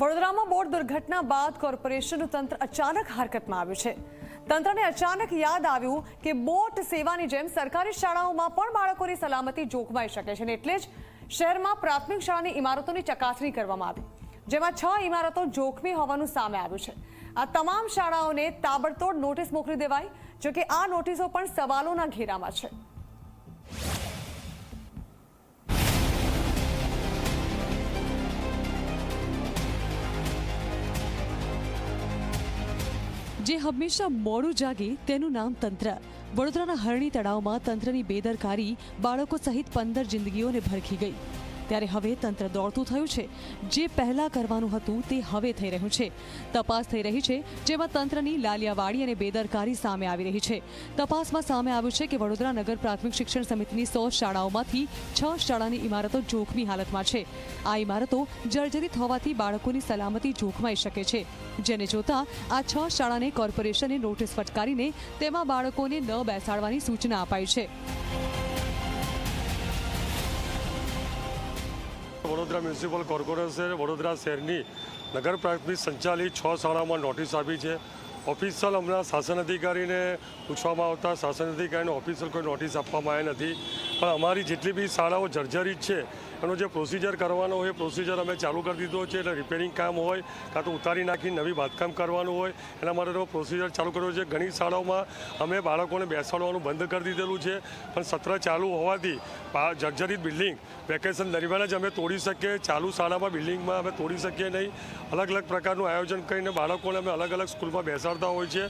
વડોદરામાં બોટ દુર્ઘટના બાદ કોર્પોરેશનનું તંત્ર અચાનક હરકતમાં આવ્યું છે. તંત્રને અચાનક યાદ આવ્યું કે બોટ સેવાની જેમ સરકારી શાળાઓમાં પણ બાળકોની સલામતી જોખમાઈ શકે છે અને એટલે જ શહેરમાં પ્રાથમિક શાળાની ઇમારતોની ચકાસણી કરવામાં આવી, જેમાં છ ઇમારતો જોખમી હોવાનું સામે આવ્યું છે. આ તમામ શાળાઓને તાબડતોડ નોટિસ મોકલી દેવાઈ, જોકે આ નોટિસો પણ સવાલોના ઘેરામાં છે. જે હંમેશા મોડું જાગે તેનું નામ તંત્ર. વડોદરાના હરણી તળાવમાં તંત્રની બેદરકારી બાળકો સહિત પંદર જિંદગીઓને ભરખી ગઈ. ત્યારે હવે તંત્ર દોડતું થયું છે. જે પહેલા કરવાનું હતું તે હવે થઈ રહ્યું છે. તપાસ થઈ રહી છે, જેમાં તંત્રની લાલિયાવાડી અને બેદરકારી સામે આવી રહી છે. તપાસમાં સામે આવ્યું છે કે વડોદરા નગર પ્રાથમિક શિક્ષણ સમિતિની સો શાળાઓમાંથી છ શાળાની ઇમારતો જોખમી હાલતમાં છે. આ ઇમારતો જર્જરિત હોવાથી બાળકોની સલામતી જોખમાઈ શકે છે. જેને જોતા આ છ શાળાને કોર્પોરેશને નોટિસ ફટકારીને તેમાં બાળકોને ન બેસાડવાની સૂચના અપાઈ છે. વડોદરા મ્યુનિસિપલ કોર્પોરેશન વડોદરા શહેરની નગર પ્રાથમિક સંચાલિત છ શાળામાં નોટિસ આપી છે. ઓફિશિયલ હમણાં શાસન અધિકારીને પૂછવામાં આવતા શાસન અધિકારીને ઓફિશિયલ કોઈ નોટિસ આપવામાં આવી નથી. પણ અમારી જેટલી બી શાળાઓ જર્જરિત છે એનો જે પ્રોસિજર કરવાનો હોય એ પ્રોસિજર અમે ચાલુ કરી દીધો છે, એટલે રિપેરિંગ કામ હોય, કાં તો ઉતારી નાખી, નવી બાંધકામ કરવાનું હોય, એના માટેનો પ્રોસિજર ચાલુ કર્યો છે. ઘણી શાળાઓમાં અમે બાળકોને બેસાડવાનું બંધ કરી દીધેલું છે, પણ સત્ર ચાલુ હોવાથી જર્જરિત બિલ્ડિંગ વેકેશન દરમિયાન જ અમે તોડી શકીએ. ચાલુ શાળામાં બિલ્ડિંગમાં અમે તોડી શકીએ નહીં. અલગ અલગ પ્રકારનું આયોજન કરીને બાળકોને અમે અલગ અલગ સ્કૂલમાં બેસાડતા હોય છે.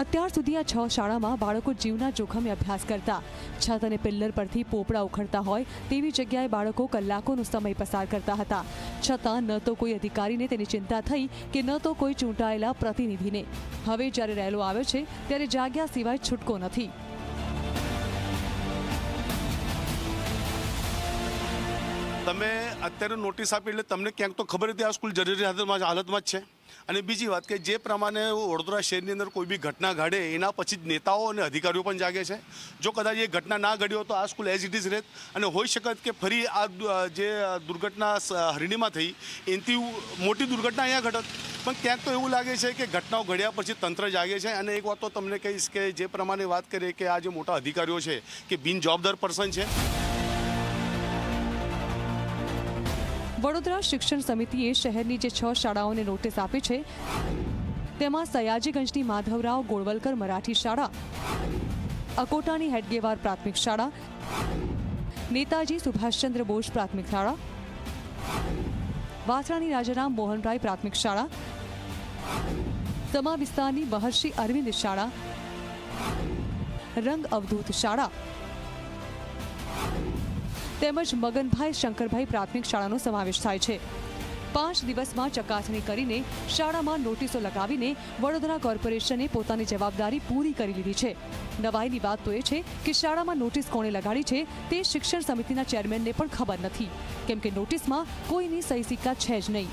અત્યાર સુધી આ છ શાળામાં બાળકો જીવના જોખમે અભ્યાસ કરતા. છત અને પિલ્લર પરથી પોપડા ઉખડતા હોય તેવી જગ્યાએ બાળકો કલાકોનો સમય પસાર કરતા હતા. છતાં ન તો કોઈ અધિકારીને તેની ચિંતા થઈ કે ન તો કોઈ ચૂંટાયેલા પ્રતિનિધિને. હવે જ્યારે રહેલો આવ્યો છે, ત્યારે જાગ્યા સિવાય છૂટકો નથી. તમે અત્યારે નોટિસ આપી એટલે તમને ક્યાંક તો ખબર હતી આ સ્કૂલ જરૂરી હાલતમાં જ છે? અને બીજી વાત કે જે પ્રમાણે વડોદરા શહેરની અંદર કોઈ બી ઘટના ઘડે, એના પછી જ નેતાઓ અને અધિકારીઓ પણ જાગે છે. જો કદાચ એ ઘટના ના ઘડી હોય તો આ સ્કૂલ એઝ ઇટ ઇઝ રહેત. અને હોઈ શકત કે ફરી આ જે દુર્ઘટના હરણીમાં થઈ, એનાથી મોટી દુર્ઘટના અહીંયા ઘટત. પણ ક્યાંક તો એવું લાગે છે કે ઘટનાઓ ઘડ્યા પછી તંત્ર જાગે છે. અને એક વાત તો તમને કહીશ કે જે પ્રમાણે વાત કરીએ કે આ જે મોટા અધિકારીઓ છે, કે બિન જવાબદાર પર્સન છે. વડોદરા શિક્ષણ સમિતિએ શહેરની જે છ શાળાઓને નોટિસ આપી છે, તેમાં સયાજીગંજની માધવરાવ ગોળવલકર મરાઠી શાળા, અકોટાની હેડગેવાર પ્રાથમિક શાળા, નેતાજી સુભાષચંદ્ર બોઝ પ્રાથમિક શાળા વાસણાની રાજારામ મોહનરાય પ્રાથમિક શાળા, સમા વિસ્તારની મહર્ષિ અરવિંદ શાળા, રંગ અવધૂત શાળા તેમજ મગનભાઈ શંકરભાઈ પ્રાથમિક શાળાનો સમાવેશ થાય છે. પાંચ દિવસમાં ચકાસણી કરીને શાળામાં નોટિસો લગાવીને વડોદરા કોર્પોરેશને પોતાની જવાબદારી પૂરી કરી લીધી છે. નવાઈની વાત તો એ છે કે શાળામાં નોટિસ કોણે લગાડી છે તે શિક્ષણ સમિતિના ચેરમેનને પણ ખબર નથી. કેમ કે નોટિસમાં કોઈની સહી સિક્કા છે જ નહીં.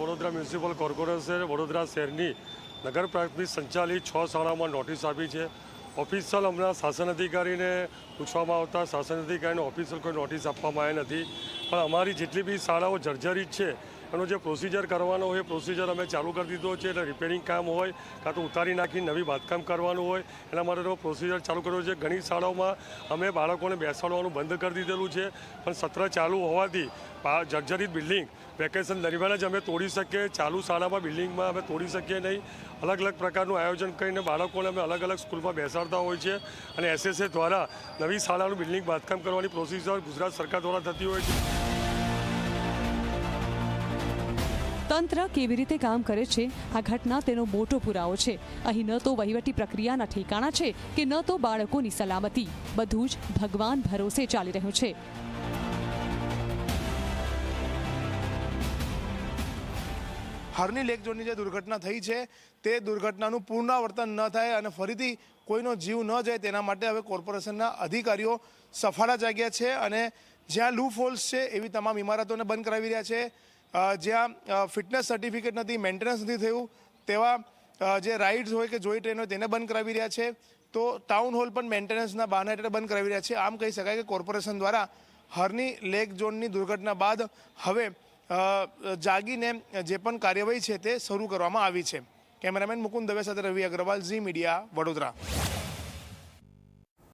વડોદરા મ્યુનિસિપલ કોર્પોરેશન વડોદરા શહેરની નગર પ્રાથમિક સંચાલિત છ શાળામાં નોટિસ આપી છે. ઓફિશિયલ હમણાં શાસન અધિકારીને પૂછવામાં આવતા શાસન અધિકારીને ઓફિશિયલ કોઈ નોટિસ આપવામાં આવી નથી. પણ અમારી જેટલી બી શાળાઓ જર્જરિત છે એનો જે પ્રોસિજર કરવાનો હોય એ પ્રોસિજર અમે ચાલુ કરી દીધો છે, એટલે રિપેરિંગ કામ હોય, કાં તો ઉતારી નાખી, નવી બાંધકામ કરવાનું હોય, એના માટેનો પ્રોસિજર ચાલુ કર્યો છે. ઘણી શાળાઓમાં અમે બાળકોને બેસાડવાનું બંધ કરી દીધેલું છે, પણ સત્ર ચાલુ હોવાથી જર્જરિત બિલ્ડિંગ, વેકેશન દરમિયાન જ અમે તોડી શકીએ, ચાલુ શાળામાં બિલ્ડિંગમાં અમે તોડી શકીએ નહીં. અલગ અલગ પ્રકારનું આયોજન કરીને બાળકોને અમે અલગ અલગ સ્કૂલમાં બેસાડતા હોય છે અને એસએસએ દ્વારા નવી શાળાનું બિલ્ડિંગ બાંધકામ કરવાની પ્રોસિજર ગુજરાત સરકાર દ્વારા થતી હોય છે. તંત્ર કેવી રીતે કામ કરે છે? આ ઘટના તેનો મોટો પુરાવો છે. અહીં ન તો વહીવટી પ્રક્રિયાના ઠેકાણા છે કે ન તો બાળકોની સલામતી. બધું જ ભગવાન ભરોસે ચાલી રહ્યું છે. હરની લેક ઝોનની જે દુર્ઘટના થઈ છે, તે દુર્ઘટનાનું પુનરાવર્તન ન થાય અને ફરીથી કોઈનો જીવ ન જાય તેના માટે હવે કોર્પોરેશનના અધિકારીઓ સફાળા જાગ્યા છે અને જ્યાં લૂ હોલ્સ છે એવી તમામ ઇમારતોને બંધ કરાવી રહ્યા છે. જ્યાં ફિટનેસ સર્ટિફિકેટ નથી મેન્ટેનન્સ નથી થયું, તેવા જે રાઇડ્સ હોય કે જોઈ ટ્રેન હોય તેને બંધ કરાવી રહ્યા છે. તો ટાઉન હોલ પણ મેન્ટેનન્સના બહાના હેઠળ બંધ કરાવી રહ્યા છે. આમ કહી શકાય કે કોર્પોરેશન દ્વારા હરની લેક ઝોનની દુર્ઘટના બાદ હવે જાગીને જે પણ કાર્યવાહી છે તે શરૂ કરવામાં આવી છે. કેમેરામેન મુકુંદ દવે સાથે રવિ અગ્રવાલ, ઝી મીડિયા, વડોદરા.